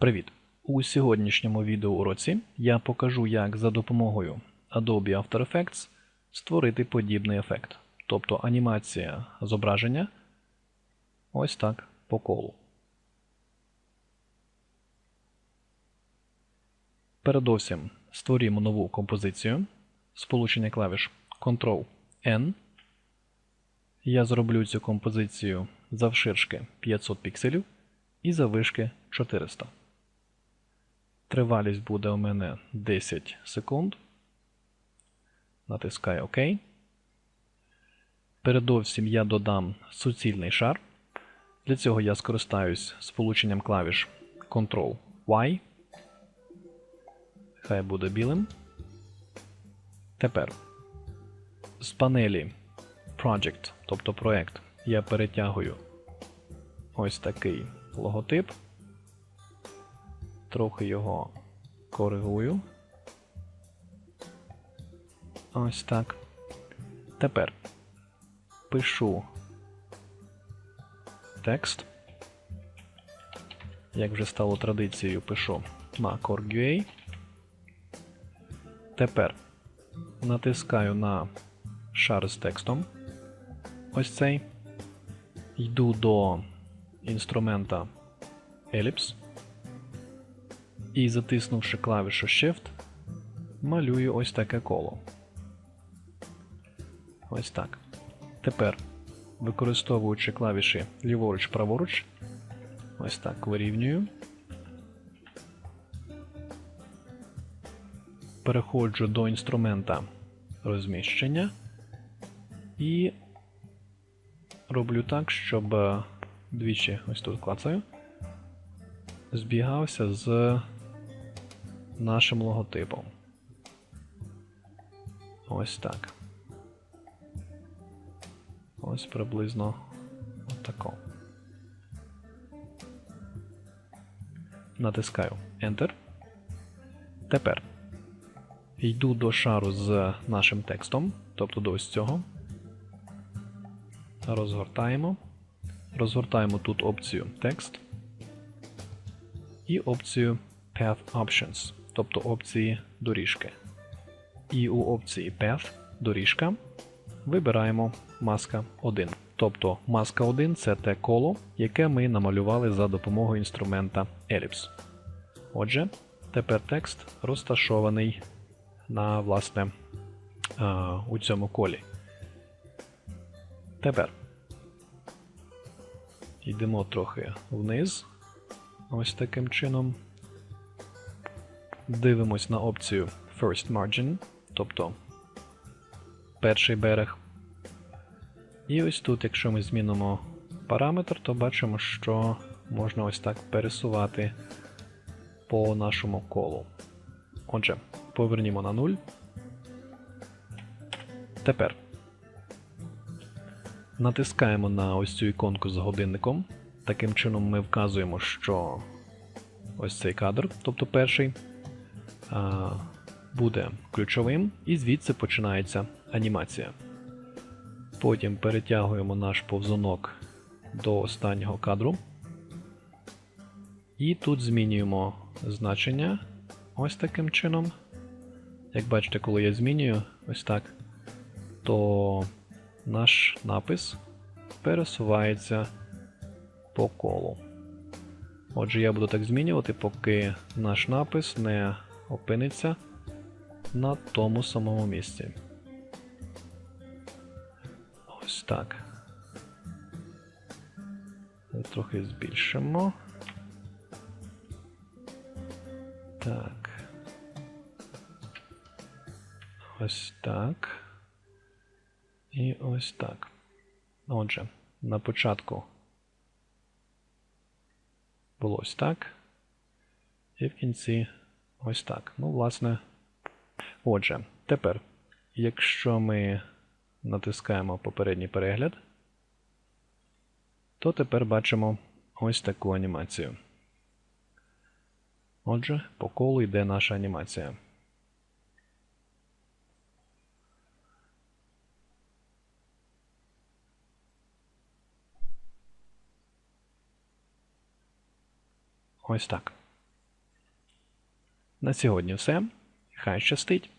Привіт! У сьогоднішньому відеоуроці я покажу, як за допомогою Adobe After Effects створити подібний ефект, тобто анімація зображення ось так по колу. Передовсім створімо нову композицію. Сполучення клавіш Ctrl-N. Я зроблю цю композицію завширшки 500 пікселів і заввишки 400. Тривалість буде у мене 10 секунд. Натискаю ОК. Передовсім я додам суцільний шар. Для цього я скористаюсь сполученням клавіш Ctrl-Y. Хай буде білим. Тепер з панелі Project, тобто проект, я перетягую ось такий логотип. Трохи його коригую. Ось так. Тепер пишу текст. Як вже стало традицією, пишу на Core.ua. Тепер натискаю на шар з текстом. Ось цей. Йду до інструмента Ellipse. І затиснувши клавішу Shift, малюю ось таке коло. Ось так. Тепер, використовуючи клавіші ліворуч-праворуч, ось так вирівнюю. Переходжу до інструмента розміщення і роблю так, щоб двічі ось тут клацаю, збігався з нашим логотипом. Ось так. Ось приблизно отако. Натискаю Enter. Тепер йду до шару з нашим текстом, тобто до ось цього. Розгортаємо. Розгортаємо тут опцію текст і опцію Path Options, тобто опції доріжки. І у опції Path доріжка вибираємо маска 1. Тобто маска 1 це те коло, яке ми намалювали за допомогою інструмента Ellipse. Отже, тепер текст розташований на власне у цьому колі. Тепер йдемо трохи вниз. Ось таким чином. Дивимось на опцію First Margin, тобто перший берег. І ось тут, якщо ми змінимо параметр, то бачимо, що можна ось так пересувати по нашому колу. Отже, повернімо на 0. Тепер натискаємо на ось цю іконку з годинником. Таким чином ми вказуємо, що ось цей кадр, тобто перший, буде ключовим, і звідси починається анімація. Потім перетягуємо наш повзунок до останнього кадру. І тут змінюємо значення ось таким чином. Як бачите, коли я змінюю ось так, то наш напис пересувається по колу. Отже, я буду так змінювати, поки наш напис не опиниться на тому самому місці. Ось так. Трохи збільшимо. Так. Ось так. І ось так. Отже, на початку було ось так. І в кінці ось так. Ну, власне. Отже, тепер, якщо ми натискаємо попередній перегляд, то тепер бачимо ось таку анімацію. Отже, по колу йде наша анімація. Ось так. На сьогодні все. Хай щастить!